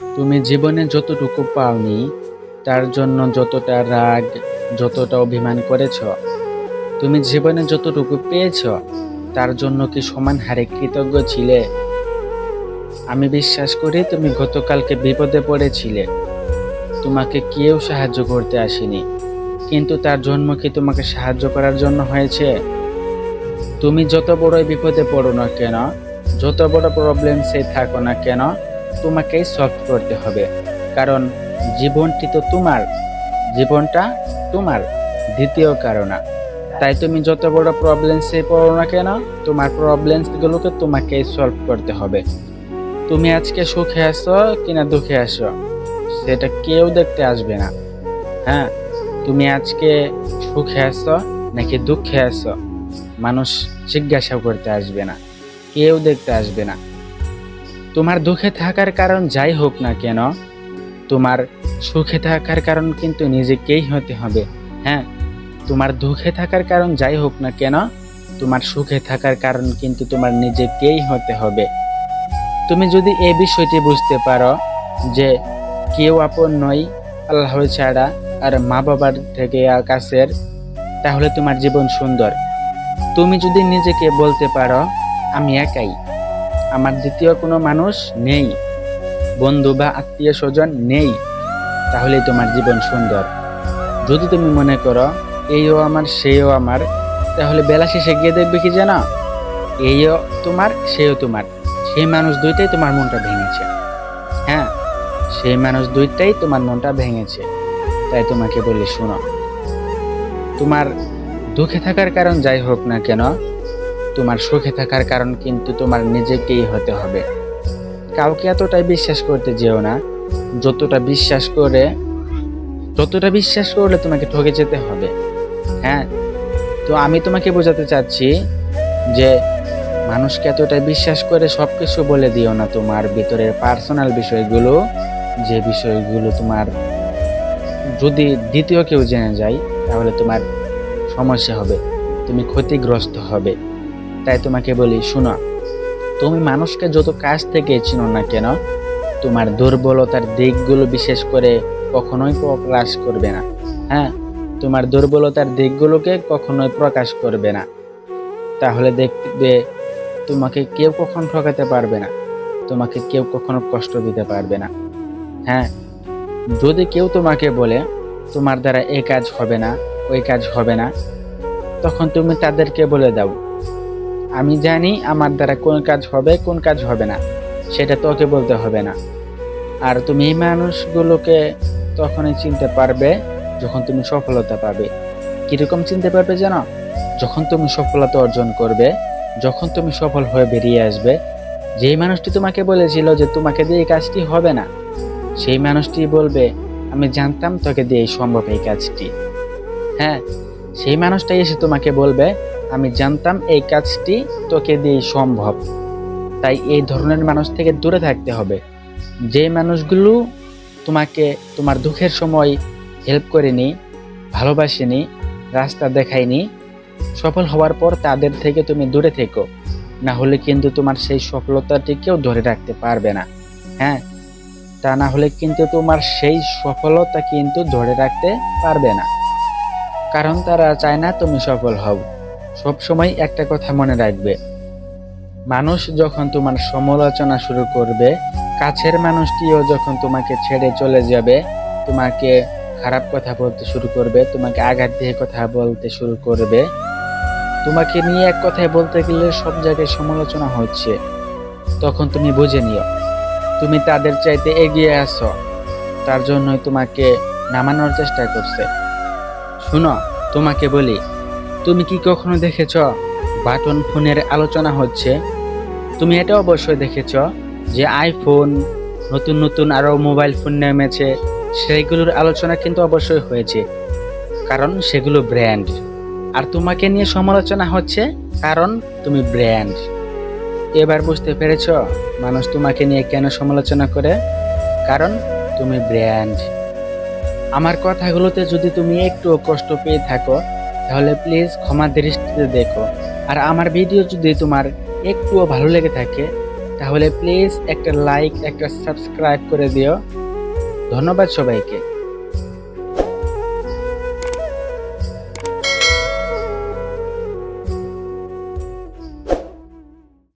তুমি জীবনে যতটুকু পাওনি, তার জন্য যতটা রাগ, যতটা অভিমান করেছ, তুমি জীবনে যতটুকু পেয়েছ, তার জন্য কি সমান হারে কৃতজ্ঞ ছিলে? আমি বিশ্বাস করি তুমি গতকালকে বিপদে পড়েছিলে। তোমাকে কেউ সাহায্য করতে আসেনি। কিন্তু তার জন্ম কি তোমাকে সাহায্য করার জন্য হয়েছে? তুমি যত বড় বিপদে পড়ো না কেন, যত বড় প্রবলেম সে থাকো না কেন তোমাকেই সলভ করতে হবে। কারণ জীবনটি তো তোমার, জীবনটা তোমার দ্বিতীয় কারণা। তাই তুমি যত বড় প্রবলেমসে পড়ো না কেন, তোমার প্রবলেমসগুলোকে তোমাকেই সলভ করতে হবে। তুমি আজকে সুখে আসো কিনা দুঃখে আসো সেটা কেউ দেখতে আসবে না। হ্যাঁ তুমি আজকে সুখে আসো নাকি দুঃখে আসো মানুষ জিজ্ঞাসা করতে আসবে না, কেউ দেখতে আসবে না। তোমার দুঃখে থাকার কারণ যাই হোক না কেন, তোমার সুখে থাকার কারণ কিন্তু নিজেকেই হতে হবে হ্যাঁ? তোমার দুঃখে থাকার কারণ যাই হোক না কেন, তোমার সুখে থাকার কারণ কিন্তু তোমার নিজেকেই হতে হবে। তুমি যদি এই বিষয়টি বুঝতে পারো যে কেউ আপন নয় আল্লাহ ছাড়া আর মা বাবার থেকে আকাশের, তাহলে তোমার জীবন সুন্দর। তুমি যদি নিজেকে বলতে পারো, আমি একাই। আমার দ্বিতীয় কোনো মানুষ নেই। বন্ধু বা আত্মীয় স্বজন নেই। তাহলে তোমার জীবন সুন্দর। যদি তুমি মনে করো, এইও আমার সেও আমার, তাহলে বেলা শেষে গিয়ে দেখবে কি জানো? এইও তোমার, সেও তোমার। সেই মানুষ দুইটাই তোমার মনটা ভেঙেছে। হ্যাঁ সেই মানুষ দুইটাই তোমার মনটা ভেঙেছে। তাই তোমাকে বলি, শোনো। তোমার দুঃখে থাকার কারণ যাই হোক না কেন তোমার সুখে থাকার কারণ কিন্তু তোমার নিজেকেই হতে হবে। কাউকে এতটাই বিশ্বাস করতে যেও না। যতটা বিশ্বাস করে, যতটা বিশ্বাস করলে তোমাকে ঠকে যেতে হবে। হ্যাঁ? তো আমি তোমাকে বোঝাতে চাচ্ছি যে মানুষকে এতটাই বিশ্বাস করে সব কিছু বলে দিও না তোমার ভিতরের পার্সোনাল বিষয়গুলো, যে বিষয়গুলো তোমার যদি দ্বিতীয় কেউ জেনে যায়, তাহলে তোমার সমস্যা হবে। তুমি ক্ষতিগ্রস্ত হবে। তাই তোমাকে বলি, শোনো, তুমি মানুষকে যত কাছ থেকে চিনো না কেন, তোমার দুর্বলতার দিকগুলো বিশেষ করে কখনোই প্রকাশ করবে না। হ্যাঁ তোমার দুর্বলতার দিকগুলোকে কখনোই প্রকাশ করবে না। তাহলে দেখবে তোমাকে কেউ কখনো ঠকাতে পারবে না, তোমাকে কেউ কখনো কষ্ট দিতে পারবে না। হ্যাঁ যদি কেউ তোমাকে বলে, তোমার দ্বারা এ কাজ হবে না, ওই কাজ হবে না, তখন তুমি তাদেরকে বলে দাও আমি জানি আমার দ্বারা কোন কাজ হবে, কোন কাজ হবে না। সেটা তোকে বলতে হবে না। আর তুমি এই মানুষগুলোকে তখনই চিনতে পারবে যখন তুমি সফলতা পাবে। কীরকম চিনতে পারবে জানো? যখন তুমি সফলতা অর্জন করবে, যখন তুমি সফল হয়ে বেরিয়ে আসবে, যেই মানুষটি তোমাকে বলেছিল যে তোমাকে দিয়ে এই কাজটি হবে না, সেই মানুষটি বলবে, আমি জানতাম তোকে দিয়ে এই সম্ভব এই কাজটি। হ্যাঁ সেই মানুষটাই এসে তোমাকে বলবে আমি জানতাম এই কাজটি তোকে দিয়ে সম্ভব। তাই এই ধরনের মানুষ থেকে দূরে থাকতে হবে। যে মানুষগুলো তোমাকে তোমার দুঃখের সময় হেল্প করেনি, ভালোবাসেনি, রাস্তা দেখায়নি, সফল হওয়ার পর তাদের থেকে তুমি দূরে থেকো। না হলে কিন্তু তোমার সেই সফলতাটি কেউ ধরে রাখতে পারবে না। হ্যাঁ তা না হলে কিন্তু তোমার সেই সফলতা কিন্তু ধরে রাখতে পারবে না। কারণ তারা চায় না তুমি সফল হও। সব সময় একটা কথা মনে রাখবে। মানুষ যখন তোমার সমালোচনা শুরু করবে, কাছের মানুষটিও যখন তোমাকে ছেড়ে চলে যাবে, তোমাকে খারাপ কথা বলতে শুরু করবে, তোমাকে আঘাত দিয়ে কথা বলতে শুরু করবে, তোমাকে নিয়ে এক কথায় বলতে গেলে সব জায়গায় সমালোচনা হচ্ছে। তখন তুমি বুঝে নিও, তুমি তাদের চাইতে এগিয়ে আসো তার জন্যই তোমাকে নামানোর চেষ্টা করছে। শুনো, তোমাকে বলি তুমি কি কখনো দেখেছ? বাটন ফোনের আলোচনা হচ্ছে। তুমি এটা অবশ্যই দেখেছ যে আইফোন নতুন নতুন আরও মোবাইল ফোন নেমেছে। সেইগুলোর আলোচনা কিন্তু অবশ্যই হয়েছে। কারণ সেগুলো ব্র্যান্ড আর তোমাকে নিয়ে সমালোচনা হচ্ছে কারণ তুমি ব্র্যান্ড এবার বুঝতে পেরেছ মানুষ তোমাকে নিয়ে কেন সমালোচনা করে? কারণ তুমি ব্র্যান্ড আমার কথাগুলোতে যদি তুমি একটু কষ্ট পেয়ে থাকো তাহলে প্লিজ ক্ষমা দৃষ্টিতে দেখো। আর আমার ভিডিও যদি তোমার একটুও ভালো লেগে থাকে, তাহলে প্লিজ একটা লাইক একটা সাবস্ক্রাইব করে দিও। ধন্যবাদ সবাইকে।